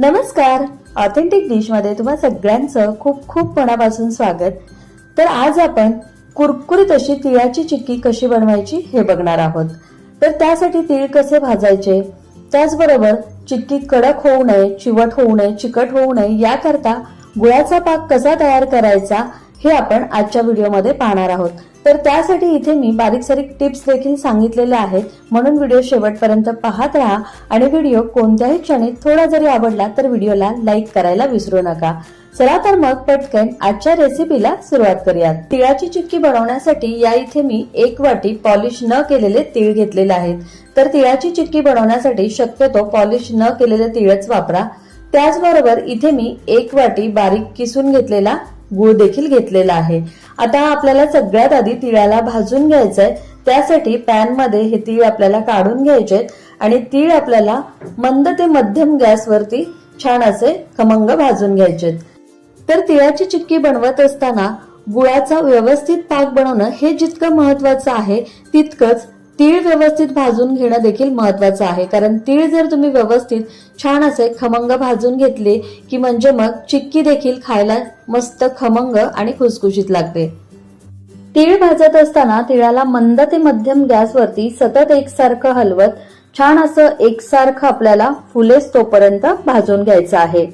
नमस्कार. ऑथेंटिक डिशमध्ये तुम्हा सगळ्यांचं खूप खूप मनापासून स्वागत. तर आज आपण कुरकुरीत अशी तिळाची चिक्की कशी बनवायची हे बघणार आहोत. तर त्यासाठी तीळ कसे भाजायचे? त्याचबरोबर चिक्की कडक होऊ नये चिवट होऊ नये चिकट होऊ नये याकरता गुळाचा पाक कसा तयार करायचा हे आपण आजच्या व्हिडिओमध्ये पाहणार आहोत. तर त्यासाठी इथे मी बारीक सारीक टिप्स देखील सांगितलेल्या आहेत. म्हणून व्हिडिओ शेवटपर्यंत पाहत राहा. आणि व्हिडिओ कोणत्याही क्षणी थोडा जरी आवडला तर व्हिडिओला लाईक करायला विसरू नका. चला तर मग पटकन आजच्या रेसिपीला सुरुवात करूयात. तिळाची चिक्की बनवण्यासाठी या इथे मी एक वाटी पॉलिश न केलेले तीळ घेतलेले आहेत. तर तिळाची चिक्की बनवण्यासाठी शक्यतो पॉलिश न केलेले तिळच वापरा. त्याचबरोबर इथे मी एक वाटी बारीक किसून घेतलेला गुळ देखील घेतलेला आहे. आता आपल्याला सगळ्यात आधी तिळाला भाजून घ्यायचंय. त्यासाठी पॅनमध्ये हे तीळ आपल्याला काढून घ्यायचे आणि तीळ आपल्याला मंद ते मध्यम गॅसवरती छान असे खमंग भाजून घ्यायचे तर तिळाची चिक्की बनवत असताना गुळाचा व्यवस्थित पाक बनवणं हे जितकं महत्वाचं आहे तितकंच तीळ व्यवस्थित भाजून घेणं देखील महत्वाचं आहे. कारण तीळ जर तुम्ही व्यवस्थित छान असे खमंग भाजून घेतले की म्हणजे मग चिक्की देखील खायला मस्त खमंग आणि खुसखुशीत लागते. तीळ भाजत असताना तिळाला मंद ते मध्यम गॅसवरती सतत एकसारखं हलवत छान असं एकसारखं आपल्याला फुलेस तोपर्यंत भाजून घ्यायचं आहे.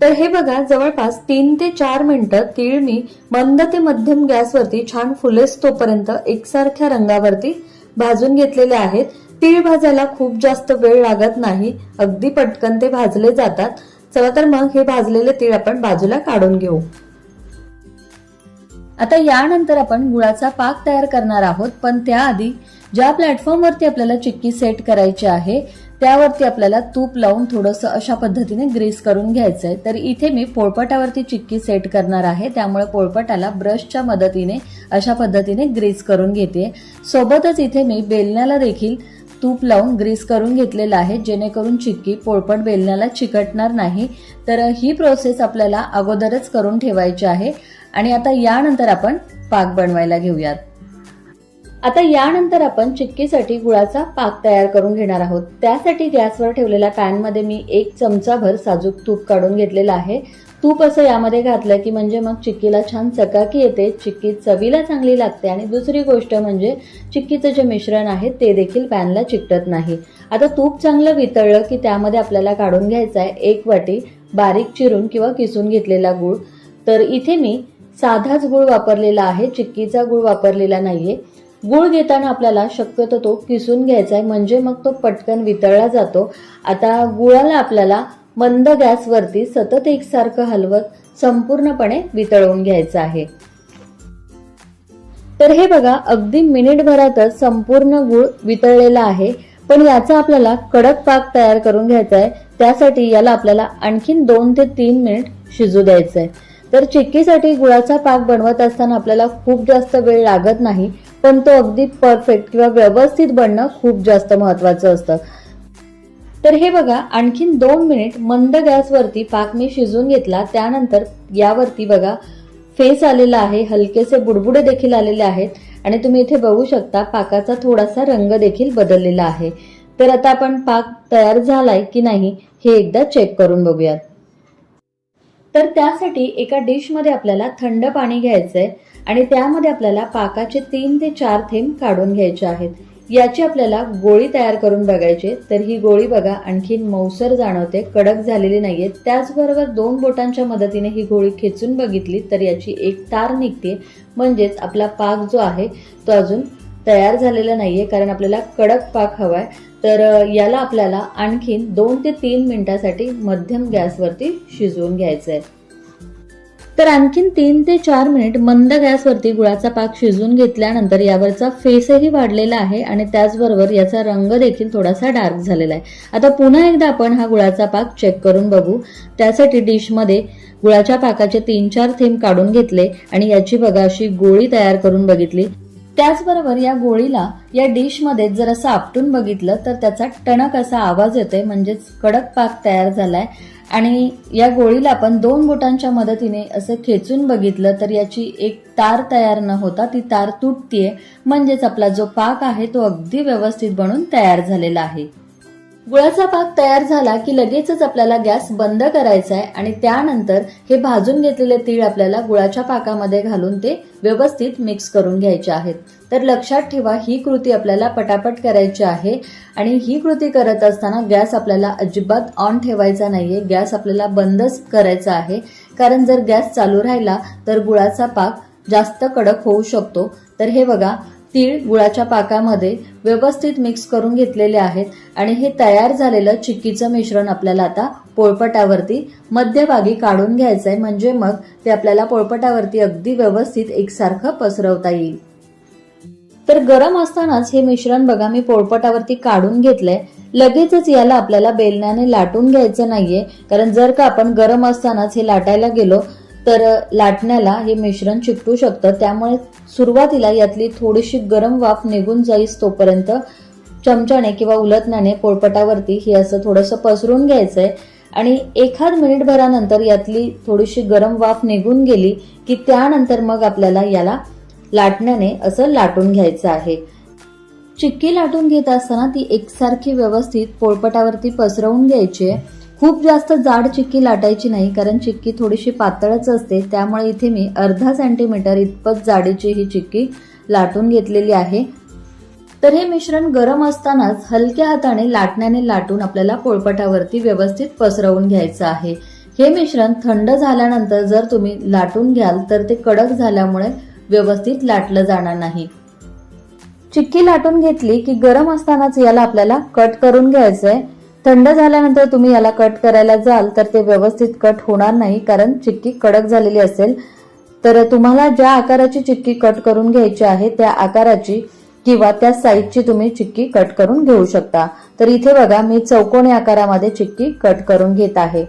तर हे बघा जवळपास तीन ते चार मिनिटं तीळ मी मंद ते मध्यम गॅसवरती छान फुलेसतोपर्यंत एकसारख्या रंगावरती भाजून घेतलेले आहेत. तीळ भाजायला खूप जास्त वेळ लागत नाही. अगदी पटकन ते भाजले जातात. चला तर मग हे भाजलेले तीळ आपण बाजूला काढून घेऊ. आता यानंतर आपण गुळाचा पाक तयार करणार आहोत पण त्याआधी ज्या प्लॅटफॉर्मवरती आपल्याला चिक्की सेट करायची आहे त्यावरती आपल्याला तूप लावून थोडंसं अशा पद्धतीने ग्रीस करून घ्यायचं आहे तर इथे मी पोळपटावरती चिक्की सेट करणार आहे त्यामुळे पोळपटाला ब्रशच्या मदतीने अशा पद्धतीने ग्रीस करून घेते. सोबतच इथे मी बेलण्याला देखील तूप लावून ग्रीस करून घेतलेलं आहे जेणेकरून चिक्की पोळपट बेलण्याला चिकटणार नाही. तर ही प्रोसेस आपल्याला अगोदरच करून ठेवायची आहे. आणि आता यानंतर आपण पाक बनवायला घेऊयात. आता यानंतर आपण चिक्कीसाठी गुळाचा पाक तयार करून घेणार आहोत. त्यासाठी गॅसवर ठेवलेल्या पॅनमध्ये मी एक चमचाभर साजूक तूप काढून घेतलेलं आहे. तूप असं यामध्ये घातलं की म्हणजे मग चिक्कीला छान चकाकी येते चिक्की चवीला चांगली लागते आणि दुसरी गोष्ट म्हणजे चिक्कीचं जे मिश्रण आहे ते देखील पॅनला चिकटत नाही. आता तूप चांगलं वितळलं की त्यामध्ये आपल्याला काढून घ्यायचं आहे एक वाटी बारीक चिरून किंवा किसून घेतलेला गूळ. तर इथे मी साधाच गुळ वापरलेला आहे चिक्कीचा गुळ वापरलेला नाहीये. गुळ घेताना आपल्याला शक्यतो तो किसून घ्यायचा आहे म्हणजे मग तो पटकन वितळला जातो. आता गुळाला आपल्याला मंद गॅसवरती सतत एकसारखं हलवत संपूर्णपणे वितळवून घ्यायचं आहे तर हे बघा अगदी मिनिटभरातच संपूर्ण गुळ वितळलेला आहे. पण याचा आपल्याला कडक पाक तयार करून घ्यायचा आहे त्यासाठी याला आपल्याला आणखीन दोन ते तीन मिनिट शिजू द्यायचं आहे तर चिक्कीसाठी गुळाचा पाक बनवत असताना आपल्याला खूप जास्त वेळ लागत नाही पण तो अगदी परफेक्ट किंवा व्यवस्थित बनणं खूप जास्त महत्वाचं असतं. तर हे बघा आणखीन दोन मिनिट मंद गॅसवरती पाक मी शिजून घेतला. त्यानंतर यावरती बघा फेस आलेला आहे हलकेसे बुडबुडे देखील आलेले आहेत. आणि तुम्ही इथे बघू शकता पाकाचा थोडासा रंग देखील बदललेला आहे. तर आता आपण पाक तयार झालाय की नाही हे एकदा चेक करून बघूयात. तर त्यासाठी एका डिशमध्ये आपल्याला थंड पाणी घ्यायचं आहे आणि त्यामध्ये आपल्याला पाकाचे तीन ते चार थेंब काढून घ्यायचे आहेत. याची आपल्याला गोळी तयार करून बघायची तर ही गोळी बघा आणखीन मौसर जाणवते कडक झालेली नाहीये. त्याचबरोबर दोन बोटांच्या मदतीने ही गोळी खेचून बघितली तर याची एक तार निघते. म्हणजेच आपला पाक जो आहे तो अजून तयार झालेला नाहीये कारण आपल्याला कडक पाक आहे तर याला आपल्याला आणखीन दोन ते तीन मिनिटासाठी मध्यम गॅसवरती शिजवून घ्यायचं आहे तर आणखीन तीन ते चार मिनिट मंद गॅसवरती गुळाचा पाक शिजवून घेतल्यानंतर यावरचा फेसही वाढलेला आहे आणि त्याचबरोबर याचा रंग देखील थोडासा डार्क झालेला आहे. आता पुन्हा एकदा आपण हा गुळाचा पाक चेक करून बघू. त्यासाठी डिशमध्ये गुळाच्या पाकाचे तीन चार थेंब काढून घेतले आणि याची बघा अशी गोळी तयार करून बघितली. त्याचबरोबर या गोळीला या डिशमध्ये जर असं आपटून बघितलं तर त्याचा टणक असा आवाज येतोय म्हणजेच कडक पाक तयार झालाय. आणि या गोळीला आपण दोन बोटांच्या मदतीने असं खेचून बघितलं तर याची एक तार तयार न होता ती तार तुटतीये. म्हणजेच आपला जो पाक आहे तो अगदी व्यवस्थित बनून तयार झालेला आहे. गुळाचा पाक तयार झाला की लगेचच आपल्याला गॅस बंद करायचा आहे आणि त्यानंतर हे भाजून घेतलेले तीळ आपल्याला गुळाच्या पाकामध्ये घालून ते व्यवस्थित मिक्स करून घ्यायचे आहेत. तर लक्षात ठेवा ही कृती आपल्याला पटापट करायची आहे आणि ही कृती करत असताना गॅस आपल्याला अजिबात ऑन ठेवायचा नाहीये गॅस आपल्याला बंदच करायचा आहे. कारण जर गॅस चालू राहिला तर गुळाचा पाक जास्त कडक होऊ शकतो. तर हे बघा तीळ गुळाच्या पाकामध्ये व्यवस्थित मिक्स करून घेतलेले आहेत आणि हे तयार झालेलं चिक्कीचं मिश्रण आपल्याला आता पोळपटावरती मध्यभागी काढून घ्यायचंय. म्हणजे मग ते आपल्याला पोळपटावरती अगदी व्यवस्थित एकसारखं पसरवता येईल. तर गरम असतानाच हे मिश्रण बघा मी पोळपटावरती काढून घेतलंय. लगेचच याला आपल्याला बेलण्याने लाटून घ्यायचं नाहीये. कारण जर का आपण गरम असतानाच हे लाटायला गेलो तर लाटण्याला हे मिश्रण चिकटू शकतं. त्यामुळे सुरुवातीला यातली थोडीशी गरम वाफ निघून जाईस तोपर्यंत चमच्याने किंवा उलटण्याने पोळपटावरती हे असं थोडंसं पसरून घ्यायचंय. आणि एखाद मिनिटभरानंतर यातली थोडीशी गरम वाफ निघून गेली की त्यानंतर मग आपल्याला याला लाटण्याने असं लाटून घ्यायचं आहे. चिक्की लाटून घेत असताना ती एकसारखी व्यवस्थित पोळपटावरती पसरवून घ्यायची आहे. खूप जास्त जाड चिक्की लाटायची नाही कारण चिक्की थोडीशी पातळच असते. त्यामुळे इथे मी अर्धा सेंटीमीटर इतपत जाडीची ही चिक्की लाटून घेतलेली आहे. तर हे मिश्रण गरम असतानाच हलक्या हाताने लाटण्याने लाटून आपल्याला पोळपटावरती व्यवस्थित पसरवून घ्यायचं आहे. हे मिश्रण थंड झाल्यानंतर जर तुम्ही लाटून घ्याल तर ते कडक झाल्यामुळे व्यवस्थित लाटलं जाणार नाही. चिक्की लाटून घेतली की गरम असतानाच याला आपल्याला कट करून घ्यायचंय. थंड झाल्यानंतर तुम्ही याला कट करायला जाल तर ते व्यवस्थित कट होणार नाही कारण चिक्की कडक झालेली असेल. तर तुम्हाला ज्या आकाराची चिक्की कट करून घ्यायची आहे त्या आकाराची किंवा त्या साईजची तुम्ही चिक्की कट करून घेऊ शकता. तर इथे बघा मी चौकोनी आकारामध्ये चिक्की कट करून घेत आहे.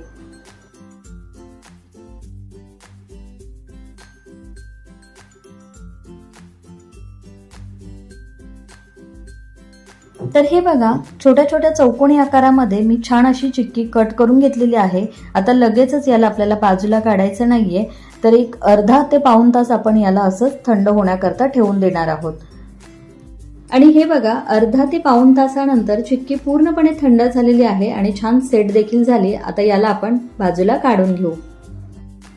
तर हे बघा छोट्या छोट्या चौकोनी आकारामध्ये मी छान अशी चिक्की कट करून घेतलेली आहे. आता लगेचच याला आपल्याला बाजूला काढायचं नाहीये तर एक अर्धा ते पाऊन तास आपण याला असंच थंड होण्याकरता ठेवून देणार आहोत. आणि हे बघा अर्धा ते पाऊन तासानंतर चिक्की पूर्णपणे थंड झालेली आहे आणि छान सेट देखील झाली. आता याला आपण बाजूला काढून घेऊ.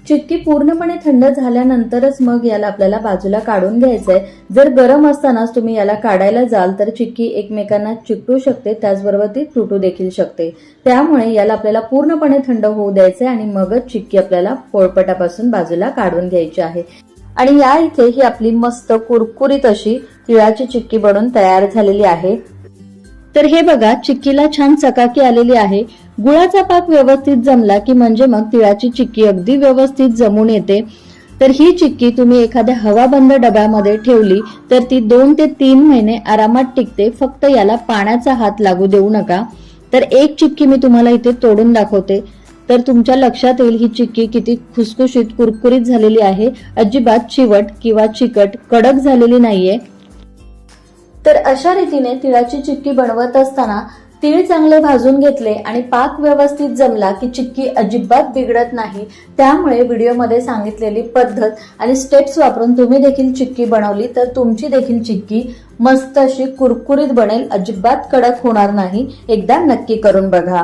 चिक्की पूर्णपणे थंड झाल्यानंतरच मग याला आपल्याला बाजूला काढून घ्यायचंय. जर गरम असतानाच तुम्ही याला काढायला जाल तर चिक्की एकमेकांना चिकटू शकते त्याचबरोबर ती तुटू देखील शकते. त्यामुळे याला आपल्याला पूर्णपणे थंड होऊ द्यायचंय आणि मगच चिक्की आपल्याला पोळपटापासून बाजूला काढून घ्यायची आहे. आणि या इथे ही आपली मस्त कुरकुरीत अशी तिळाची चिक्की बनून तयार झालेली आहे. तर हे बघा चिक्कीला छान चकाकी आलेली आहे. गुळाचा पाक व्यवस्थित जमला की म्हणजे मग तिळाची चिक्की अगदी व्यवस्थित जमून येते. तर ही चिक्की तुम्ही एखाद्या हवाबंद डब्यामध्ये ठेवली तर ती दोन ते तीन महिने आरामात टिकते. फक्त याला पाण्याचा हात लागू देऊ नका. तर एक चिक्की मी तुम्हाला इथे तोडून दाखवते. तर तुमच्या लक्षात येईल ही चिक्की किती खुसखुशीत कुरकुरीत झालेली आहे. अजिबात चिवट किंवा चिकट कडक झालेली नाहीये. तर अशा रीतीने तिळाची चिक्की बनवत असताना तीळ चांगले भाजून घेतले आणि पाक व्यवस्थित जमला की चिक्की अजिबात बिघडत नाही त्यामुळे व्हिडिओमध्ये सांगितलेली पद्धत आणि स्टेप्स वापरून तुम्ही देखील चिक्की बनवली तर तुमची देखील चिक्की मस्त अशी कुरकुरीत बनेल अजिबात कडक होणार नाही. एकदा नक्की करून बघा.